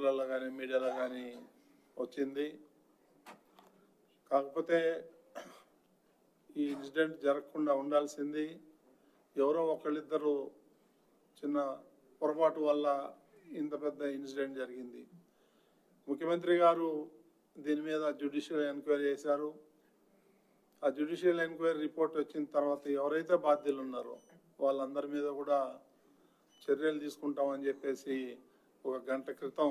పేపర్లలో కానీ మీడియాలో కానీ వచ్చింది. కాకపోతే ఈ ఇన్సిడెంట్ జరగకుండా ఉండాల్సింది ఎవరో ఒకళ్ళిద్దరు చిన్న పొరపాటు వల్ల ఇంత పెద్ద ఇన్సిడెంట్ జరిగింది. ముఖ్యమంత్రి గారు దీని మీద జ్యుడిషియల్ ఎంక్వైరీ చేశారు. ఆ జ్యుడిషియల్ ఎంక్వైరీ రిపోర్ట్ వచ్చిన తర్వాత ఎవరైతే బాధ్యులు ఉన్నారో వాళ్ళందరి మీద కూడా చర్యలు తీసుకుంటామని చెప్పేసి ఒక గంట క్రితం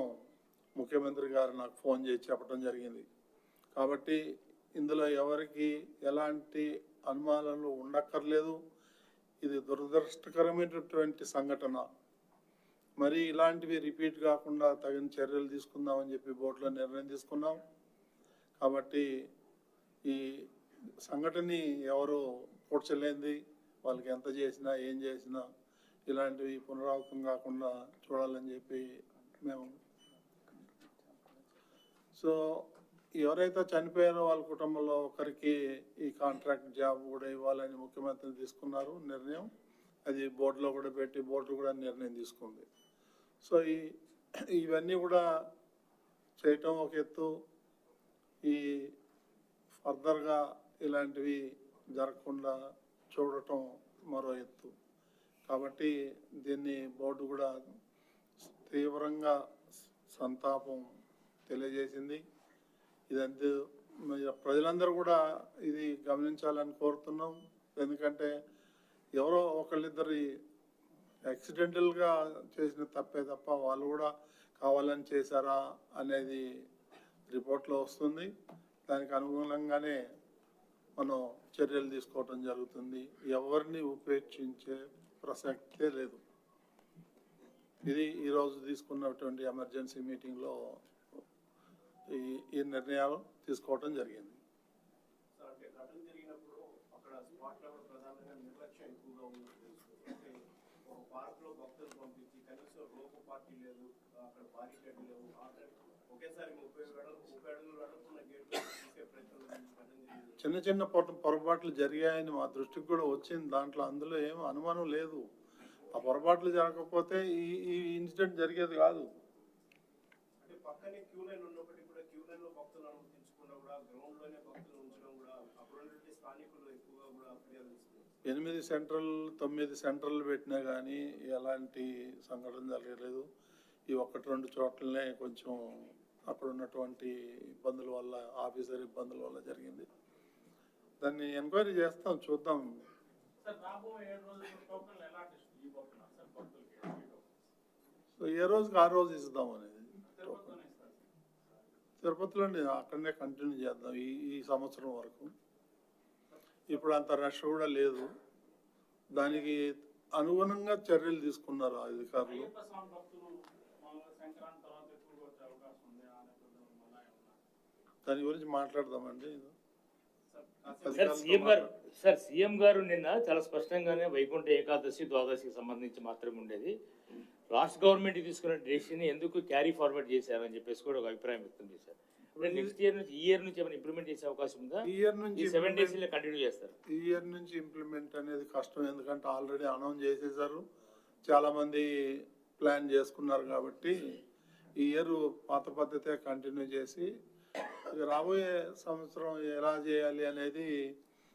ముఖ్యమంత్రి గారు నాకు ఫోన్ చేసి చెప్పడం జరిగింది. కాబట్టి ఇందులో ఎవరికి ఎలాంటి అనుమానాలు ఉండక్కర్లేదు. ఇది దురదృష్టకరమైనటువంటి సంఘటన. మరి ఇలాంటివి రిపీట్ కాకుండా తగిన చర్యలు తీసుకుందామని చెప్పి బోర్డులో నిర్ణయం తీసుకున్నాం. కాబట్టి ఈ సంఘటన ఎవరు పూడ్చలేంది. వాళ్ళకి ఎంత చేసినా ఏం చేసినా ఇలాంటివి పునరావృతం కాకుండా చూడాలని చెప్పి మేము సో ఎవరైతే చనిపోయారో వాళ్ళ కుటుంబంలో ఒకరికి ఈ కాంట్రాక్ట్ జాబ్ కూడా ఇవ్వాలని ముఖ్యమంత్రి తీసుకున్నారు నిర్ణయం. అది బోర్డులో కూడా పెట్టి బోర్డు కూడా నిర్ణయం తీసుకుంది. సో ఈ ఇవన్నీ కూడా చేయటం ఒక ఎత్తు. ఈ ఫర్దర్గా ఇలాంటివి జరగకుండా చూడటం మరో ఎత్తు. కాబట్టి దీన్ని బోర్డు కూడా తీవ్రంగా సంతాపం తెలియజేసింది. ఇదంతా ప్రజలందరూ కూడా ఇది గమనించాలని కోరుతున్నాం. ఎందుకంటే ఎవరో ఒకళ్ళిద్దరి యాక్సిడెంటల్గా చేసిన తప్పే తప్ప వాళ్ళు కూడా కావాలని చేశారా అనేది రిపోర్ట్లో వస్తుంది. దానికి అనుగుణంగానే మనం చర్యలు తీసుకోవటం జరుగుతుంది. ఎవరిని ఉపేక్షించే ప్రసక్తే లేదు. ఇది ఈరోజు తీసుకున్నటువంటి ఎమర్జెన్సీ మీటింగ్లో ఈ ఈ నిర్ణయాలు తీసుకోవటం జరిగింది. జరిగినప్పుడు అక్కడ కూడా ప్రధానంగా నిర్లక్ష్యం ఉంది అంటే ఒక పంపించి కనీసం పార్టీ లేదు అక్కడ ఒకేసారి ముప్పై వేల ముప్పై అడుగులు అడుగుతున్న గేట్ తీసే ప్రయత్నం చిన్న చిన్న పొర పొరపాట్లు జరిగాయని మా దృష్టికి కూడా వచ్చింది. దాంట్లో అందులో ఏం అనుమానం లేదు. ఆ పొరపాట్లు జరగకపోతే ఈ ఈ ఇన్సిడెంట్ జరిగేది కాదు. ఎనిమిది సెంట్రల్ తొమ్మిది సెంట్రల్ పెట్టినా కానీ ఎలాంటి సంఘటన జరగలేదు. ఈ ఒక్కటి రెండు చోట్లనే కొంచెం అక్కడ ఉన్నటువంటి ఇబ్బందుల వల్ల ఆఫీసర్ ఇబ్బందుల వల్ల జరిగింది. దాన్ని ఎంక్వైరీ చేస్తాం చూద్దాం? సో ఏ రోజుకి ఆ రోజు ఇస్తాం అనేది తిరుపతిలోనే అక్కడనే కంటిన్యూ చేద్దాం ఈ ఈ సంవత్సరం వరకు. ఇప్పుడు అంత రష్ కూడా లేదు. దానికి అనుగుణంగా చర్యలు తీసుకున్నారు అధికారులు. దాని గురించి మాట్లాడదామండి. సార్ సీఎం గారు సార్ సీఎం గారు నిన్న చాలా స్పష్టంగానే వైకుంఠ ఏకాదశి ద్వాదశికి సంబంధించి మాత్రమే ఉండేది. రాష్ట్ర గవర్నమెంట్ తీసుకున్న డెసిషన్ ఎందుకు క్యారీ ఫార్వర్డ్ చేశారని చెప్పేసి కూడా ఒక అభిప్రాయం వ్యక్తం చేశారు. నెక్స్ట్ ఇయర్ నుంచి ఈ ఇయర్ నుంచి ఏమైనా ఇంప్లిమెంట్ చేసే అవకాశం ఉందా? ఈ ఇయర్ నుంచి సెవెన్ డేస్ కంటిన్యూ చేస్తారు. ఈ ఇయర్ నుంచి ఇంప్లిమెంట్ అనేది కష్టం. ఎందుకంటే ఆల్రెడీ అనౌన్స్ చేసేసారు చాలా మంది ప్లాన్ చేసుకున్నారు కాబట్టి ఈ ఇయర్ పాత పద్ధతే కంటిన్యూ చేసి ఇక రాబోయే సంవత్సరం ఎలా చేయాలి అనేది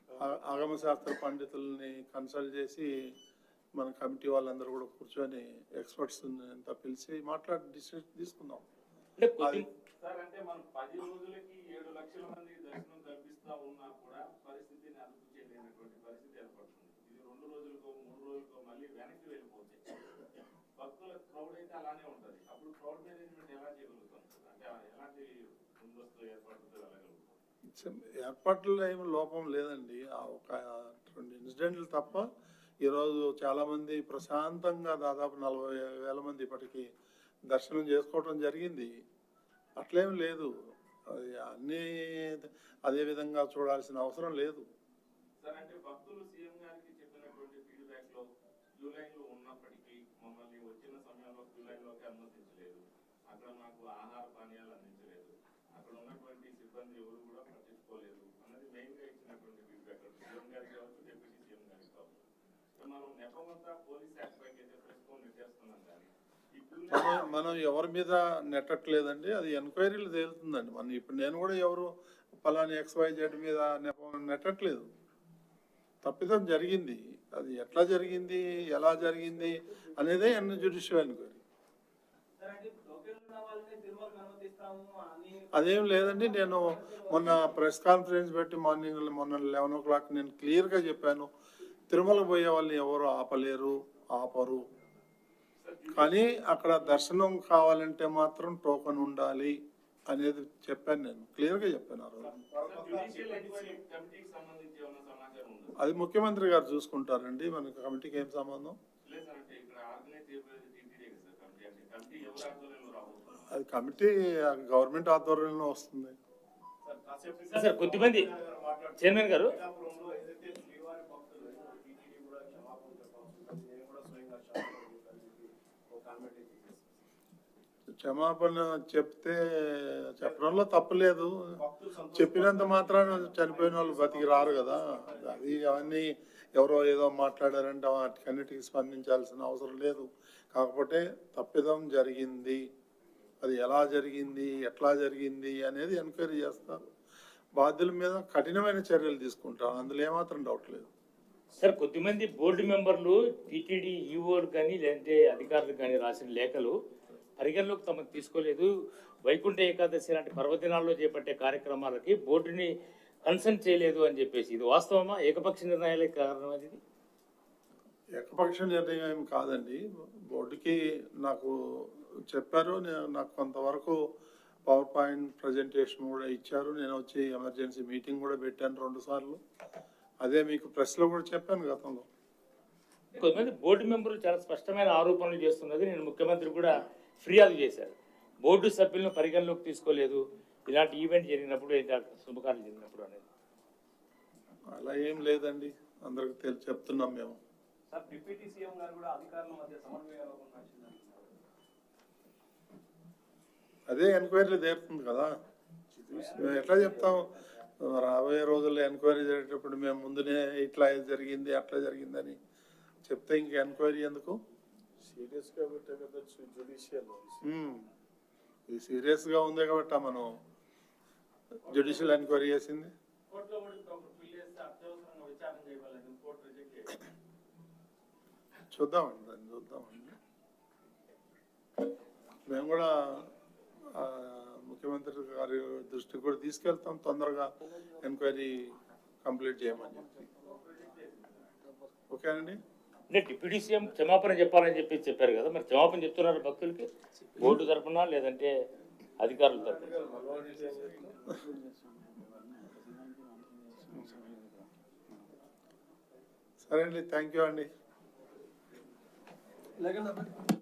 ఆ- ఆగమ శాస్త్ర పండితుల్ని కన్సల్ట్ చేసి మన కమిటీ వాళ్ళందరూ కూడా కూర్చొని ఎక్స్పర్ట్స్ అంతా పిలిచి మాట్లాడి డిసిషన్ తీసుకుందాం. అంటే కొద్ది సార్ అంటే మనం పది రోజులకి ఏడు లక్షల మంది దర్శనం కల్పిస్తా ఉన్నా కూడా ఏర్పాట్లలో ఏమి లోపం లేదండి. ఆ ఒక రెండు ఇన్సిడెంట్లు తప్ప ఈరోజు చాలా మంది ప్రశాంతంగా దాదాపు నలభై వేల మంది ఇప్పటికి దర్శనం చేసుకోవడం జరిగింది. అట్లేం లేదు. అది అన్ని అదే విధంగా చూడాల్సిన అవసరం లేదు. సార్ అంటే భక్తులు సీఎం గారికి చెప్పినటువంటి ఫీడ్బ్యాక్లో క్యూ లైన్లో ఉన్నప్పటికీ మమ్మల్ని వచ్చిన సమయంలో క్యూ లైన్లోకి అనుమతించలేదు. అక్కడ మాకు ఆహార పానీయాలు అందించలేదు. అక్కడ ఉన్నటువంటి సిబ్బంది ఎవరు కూడా పట్టించుకోలేదు. అన్నది మెయిన్గా ఇచ్చినటువంటి ఫీడ్బ్యాక్ సీఎం గారికి కావచ్చు డిప్యూటీ సీఎం గారికి కావచ్చు. మనం నెపమంతా పోలీస్ యాక్ట్ పైకి అయితే కానీ మనం మనం ఎవరి మీద నెట్టట్లేదండి అది ఎంక్వైరీలు తేలుతుందండి. మనం ఇప్పుడు నేను కూడా ఎవరు పలాని ఎక్స్వై జెడ్ మీద నెట్టట్లేదు. తప్పిదం జరిగింది. అది ఎట్లా జరిగింది ఎలా జరిగింది అనేదే ఎన్ జ్యుడిషియల్ ఎంక్వైరీ. అదేం లేదండి నేను మొన్న ప్రెస్ కాన్ఫరెన్స్ పెట్టి మార్నింగ్ మొన్న లెవెన్ ఓ క్లాక్ నేను క్లియర్గా చెప్పాను. తిరుమల పోయే వాళ్ళని ఎవరు ఆపలేరు ఆపరు. కానీ అక్కడ దర్శనం కావాలంటే మాత్రం టోకెన్ ఉండాలి అనేది చెప్పాను నేను. క్లియర్గా చెప్పాను ఆ రోజు. అది ముఖ్యమంత్రి గారు చూసుకుంటారండి మనకి కమిటీకి ఏం సంబంధం? అది కమిటీ గవర్నమెంట్ ఆధ్వర్యంలో వస్తుంది. సార్ కొద్దిమంది చైర్మన్ గారు. క్షమాపణ చెప్తే చెప్పడంలో తప్పులేదు చెప్పినంత మాత్రాన చనిపోయిన వాళ్ళు బతికి రారు కదా. అది అవన్నీ ఎవరో ఏదో మాట్లాడారంటే వాటికన్నిటికి స్పందించాల్సిన అవసరం లేదు. కాకపోతే తప్పిదం జరిగింది. అది ఎలా జరిగింది ఎట్లా జరిగింది అనేది ఎంక్వైరీ చేస్తారు. బాధ్యుల మీద కఠినమైన చర్యలు తీసుకుంటారు. అందులో ఏమాత్రం డౌట్ లేదు. సార్ కొద్దిమంది బోర్డు మెంబర్లు టీటీడీ ఈఓలు కానీ లేదంటే అధికారులు కానీ రాసిన లేఖలు పరిగణలోకి తమకు తీసుకోలేదు. వైకుంఠ ఏకాదశి లాంటి పర్వదినాల్లో చేపట్టే కార్యక్రమాలకి బోర్డుని కన్సల్ట్ చేయలేదు అని చెప్పేసి. ఇది వాస్తవమా? ఏకపక్ష నిర్ణయాలే కారణం అది ఏకపక్ష నిర్ణయం ఏం కాదండి. బోర్డుకి నాకు చెప్పారు. నేను నాకు కొంతవరకు పవర్ పాయింట్ ప్రజెంటేషన్ కూడా ఇచ్చారు. నేను వచ్చి ఎమర్జెన్సీ మీటింగ్ కూడా పెట్టాను రెండు సార్లు. అదే మీకు ప్రెస్లో కూడా చెప్పాను గతంలో. కొంతమంది బోర్డు మెంబర్లు చాలా స్పష్టమైన ఆరోపణలు చేస్తున్నది నేను ముఖ్యమంత్రి కూడా ఫిర్యాదు చేశారు. బోర్డు సభ్యులను పరిగణలోకి తీసుకోలేదు. ఇలాంటి ఈవెంట్ జరిగినప్పుడు శుభకార్యం జరిగినప్పుడు అనేది. అలా ఏం లేదండి. అందరికి తెలి చెప్తున్నాం మేము. సార్ డిప్యూటీ సీఎం గారు కూడా అధికారుల మధ్య సమన్వయ లోపం నడిచిందంటున్నారు అదే ఎంక్వైరీ తీరుతుంది కదా. మేము ఎట్లా చెప్తాం? రాబోయే రోజుల్లో ఎంక్వైరీ జరిగేటప్పుడు మేము ముందునే ఇట్లా జరిగింది అట్లా జరిగిందని చెప్తే ఇంక ఎంక్వైరీ ఎందుకు? సీరియస్గా పెట్టే కదా జుడిషియల్. ఇది సీరియస్గా ఉంది కాబట్టి మనం జ్యుడిషియల్ ఎంక్వైరీ చేసింది. కోర్టులో కూడా ఇప్పుడు ఒకరు పిల్లి వేస్తే అత్యవసరంగా విచారణ చేయగలదు కోర్టు రిజెక్ట్ చేయాలి చూద్దామండి దాన్ని చూద్దామండి మేము కూడా ముఖ్యమంత్రి గారి దృష్టికి కూడా తీసుకెళ్తాం తొందరగా ఎంక్వైరీ కంప్లీట్ చేయమని చెప్పి. ఓకే అండి? అంటే డిప్యూటీ సీఎం క్షమాపణ చెప్పాలని చెప్పి చెప్పారు కదా మరి క్షమాపణ చెప్తున్నారు భక్తులకి? బోర్డు తరపున లేదంటే అధికారుల తరపున? సరే అండి థ్యాంక్ యూ అండి. लगन